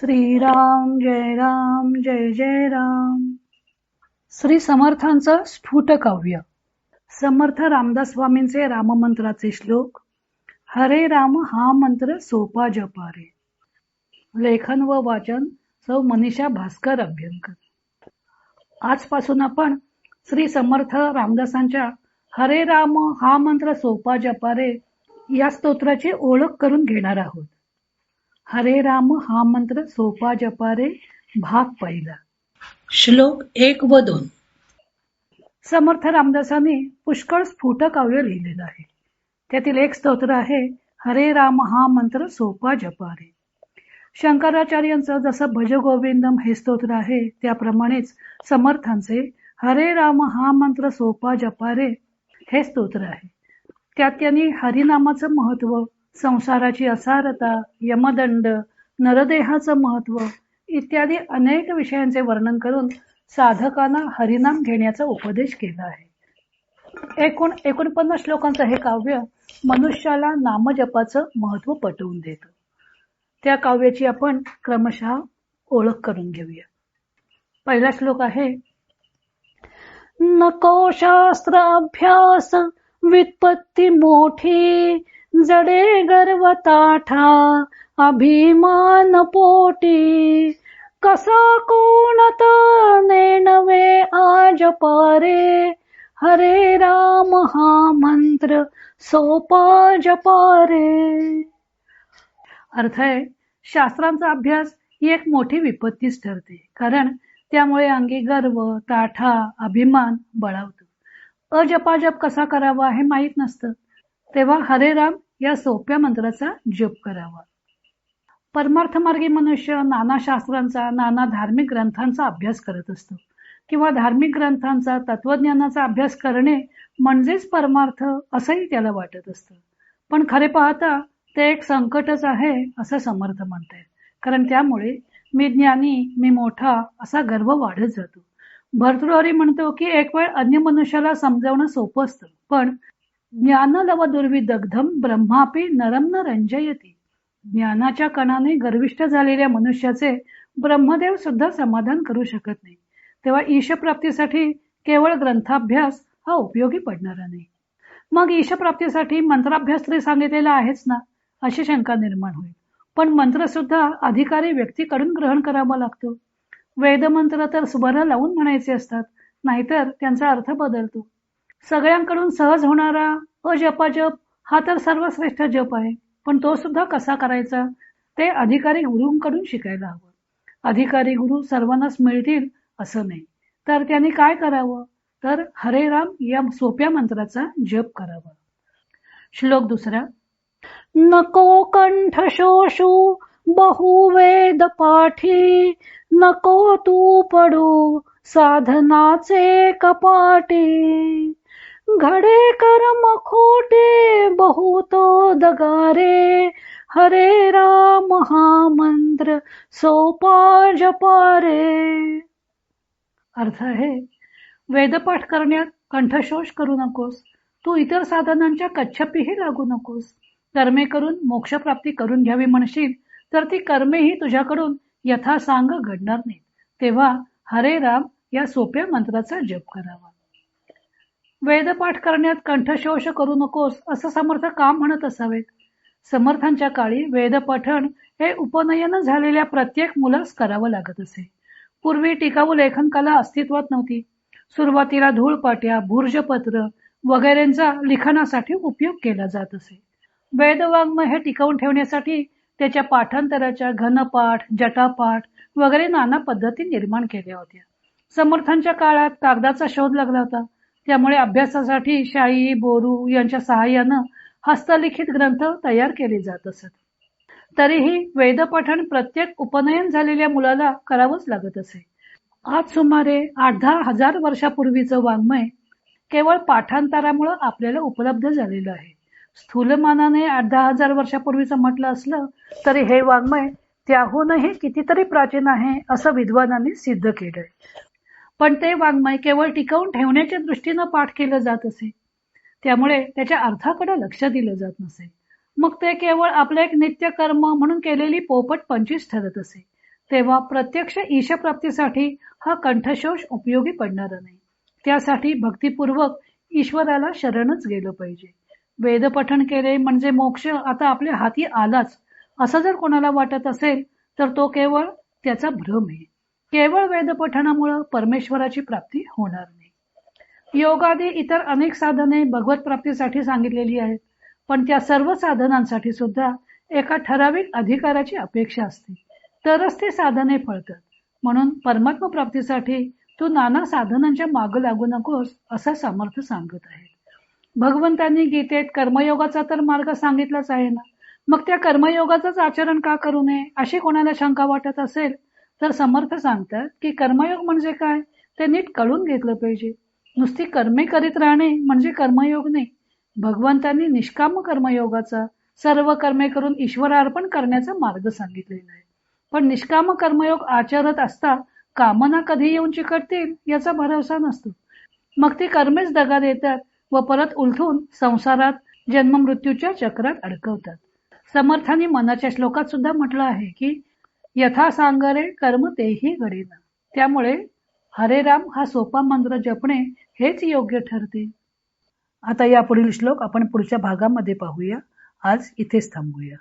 श्रीराम जय राम जय जय राम. श्री समर्थांचं स्फुट काव्य समर्थ रामदास स्वामींचे राममंत्राचे श्लोक. हरे राम हा मंत्र सोपा जपारे. लेखन व वाचन सौ मनीषा भास्कर अभ्यंकर. आजपासून आपण श्री समर्थ रामदासांच्या हरे राम हा मंत्र सोपा जपारे या स्तोत्राची ओळख करून घेणार आहोत. हरे राम हा मंत्र सोपा जपारे भाग पहिला. श्लोक एक व दोन. समर्थ रामदासांनी पुष्कळ स्फुट काव्य लिहिलेलं आहे. त्यातील एक स्तोत्र आहे हरे राम हा मंत्र सोपा जपारे. शंकराचार्यांचं जसं भज गोविंदम हे स्तोत्र आहे त्याप्रमाणेच समर्थांचे हरे राम हा मंत्र सोपा जपारे हे स्तोत्र आहे. त्यात त्यांनी हरिनामाचं महत्त्व संसाराची असारता यमदंड नरदेहाचं महत्त्व इत्यादी अनेक विषयांचे वर्णन करून साधकांना हरिनाम घेण्याचा उपदेश केला आहे. एकूण एकोणपन्नास श्लोकांचं हे काव्य मनुष्याला नामजपाचं महत्त्व पटवून देतं. त्या काव्याची आपण क्रमशः ओळख करून घेऊया. पहिला श्लोक आहे नको शास्त्र अभ्यास वित्पत्ती मोठी जडे गर्व ताठा अभिमान पोटी. कसा कोणत नेणवे आज पारे. हरे राम हा मंत्र सोपा जपारे. अर्थ आहे शास्त्रांचा अभ्यास ही एक मोठी विपत्तीच ठरते. कारण त्यामुळे अंगी गर्व ताठा अभिमान बळावतो. अजपाजप कसा करावा हे माहीत नसतं. तेव्हा हरे राम या सोप्या मंत्राचा जप करावा. परमार्थमार्गी मनुष्य नाना शास्त्रांचा नाना धार्मिक ग्रंथांचा अभ्यास करत असतो. किंवा धार्मिक ग्रंथांचा तत्वज्ञानाचा अभ्यास करणे म्हणजेच परमार्थ असंही त्याला वाटत असतं. पण खरे पाहता ते एक संकटच आहे असं समर्थ म्हणतायत. कारण त्यामुळे मी ज्ञानी मी मोठा असा गर्व वाढत जातो. भरतृहरी म्हणतो की एक वेळ अन्य मनुष्याला समजावणं सोपं असतं. पण ज्ञानलव दुर्विदग्धम ब्रह्मापी नरम न रंजयती. ज्ञानाच्या कणाने गर्विष्ठ झालेल्या मनुष्याचे ब्रह्मदेव सुद्धा समाधान करू शकत नाही. तेव्हा ईशप्राप्तीसाठी केवळ ग्रंथाभ्यास हा उपयोगी पडणारा नाही. मग ईशप्राप्तीसाठी मंत्राभ्यास तरी सांगितलेला आहेच ना अशी शंका निर्माण होईल. पण मंत्र सुद्धा अधिकारी व्यक्तीकडून ग्रहण करावा लागतो. वेदमंत्र तर स्वर लावून म्हणायचे असतात नाहीतर त्यांचा अर्थ बदलतो. सगळ्यांकडून सहज होणारा अजपाजप हा तर सर्वश्रेष्ठ जप आहे. पण तो सुद्धा कसा करायचा? ते अधिकारी गुरूंकडून शिकायला हवं. अधिकारी गुरु सर्वांनाच मिळतील असं नाही. तर त्यांनी काय करावं? तर हरे राम या सोप्या मंत्राचा जप करावा. श्लोक दुसरा. नको कंठ शोषू बहुवेद पाठी. नको तू पडू साधनाचे कपाटी. घडे कर्म खोटे बहुतो दगारे। हरे राम हा मंत्र सोपा जपारे। अर्थ आहे वेदपाठ करण्यात कंठशोष करू नकोस. तू इतर साधनांच्या कच्छपीही लागू नकोस. कर्मे करून मोक्षप्राप्ती करून घ्यावी म्हणशील तर ती कर्मेही तुझ्याकडून यथासांग घडणार नाहीत. तेव्हा हरे राम या सोप्या मंत्राचा जप करावा. वेदपाठ करण्यात कंठशोष करू नकोस असं समर्थ काम म्हणत असावेत. समर्थांच्या काळी वेदपठण हे उपनयन झालेल्या प्रत्येक मुलास करावं लागत असे. पूर्वी टिकाऊ लेखन कला अस्तित्वात नव्हती. सुरुवातीला धूळपाट्या भूर्जपत्र वगैरेंचा लिखाणासाठी उपयोग केला जात असे. वेदवाङ्मय हे टिकवून ठेवण्यासाठी त्याच्या पाठांतराच्या घनपाठ जटापाठ वगैरे नाना पद्धती निर्माण केल्या होत्या. समर्थांच्या काळात कागदाचा शोध लागला होता. त्यामुळे अभ्यासासाठी शाई बोरू यांच्या सहाय्यानं हस्तलिखित ग्रंथ तयार केले जात असत. तरीही वेदपठण प्रत्येक उपनयन झालेल्या मुलाला करावंच लागत असे. आज सुमारे आठ दहा हजार वर्षापूर्वीचं वाङ्मय केवळ पाठांतरामुळं आपल्याला उपलब्ध झालेलं आहे. स्थूलमानाने आठ दहा हजार वर्षापूर्वीचं म्हटलं असलं तरी हे वाङ्मय त्याहूनही कितीतरी प्राचीन आहे असं विद्वानांनी सिद्ध केलंय. पण ते वाङ्मय केवळ टिकवून ठेवण्याच्या दृष्टीनं पाठ केलं जात असे. त्यामुळे त्याच्या अर्थाकडे लक्ष दिलं जात नसे. मग ते केवळ आपलं एक नित्यकर्म म्हणून केलेली पोपट पंचवीस ठरत असे. तेव्हा प्रत्यक्ष ईशप्राप्तीसाठी हा कंठशोष उपयोगी पडणार नाही. त्यासाठी भक्तीपूर्वक ईश्वराला शरणच गेलं पाहिजे. वेदपठण केले म्हणजे मोक्ष आता आपल्या हाती आलाच. असं जर कोणाला वाटत असेल तर तो केवळ त्याचा भ्रम आहे. केवळ वेद पठणामुळं परमेश्वराची प्राप्ती होणार नाही. योगादी इतर अनेक साधने भगवत प्राप्तीसाठी सांगितलेली आहेत पण त्या सर्व साधनांसाठी सुद्धा एका ठराविक अधिकाराची अपेक्षा असते. तरच ते साधने फळतात. म्हणून परमात्म प्राप्तीसाठी तू नाना साधनांच्या माग लागू नकोस असं समर्थ सांगत आहे भगवंतांनी गीतेत कर्मयोगाचा तर मार्ग सांगितलाच आहे ना? मग त्या कर्मयोगाचंच आचरण का करू नये अशी कोणाला शंका वाटत असेल? तर समर्थ सांगतात की कर्मयोग म्हणजे काय? ते नीट कळून घेतलं पाहिजे. नुसती कर्मे करीत राहणे म्हणजे कर्मयोग नाही. भगवंतांनी निष्काम कर्मयोगाचा सर्व कर्मे करून ईश्वरार्पण करण्याचा मार्ग सांगितलेला आहे. पण निष्काम कर्मयोग आचरत असता कामना कधी येऊन चिकटतील याचा भरोसा नसतो. मग ती कर्मेच दगा देतात व परत उलथून संसारात जन्म मृत्यूच्या चक्रात अडकवतात. समर्थांनी मनाच्या श्लोकात सुद्धा म्हटलं आहे की यथा सांगरे कर्म तेही घडेना. त्यामुळे हरे राम हा सोपा मंत्र जपणे हेच योग्य ठरते. आता या पुढील श्लोक आपण पुढच्या भागामध्ये पाहूया. आज इथेच थांबूया.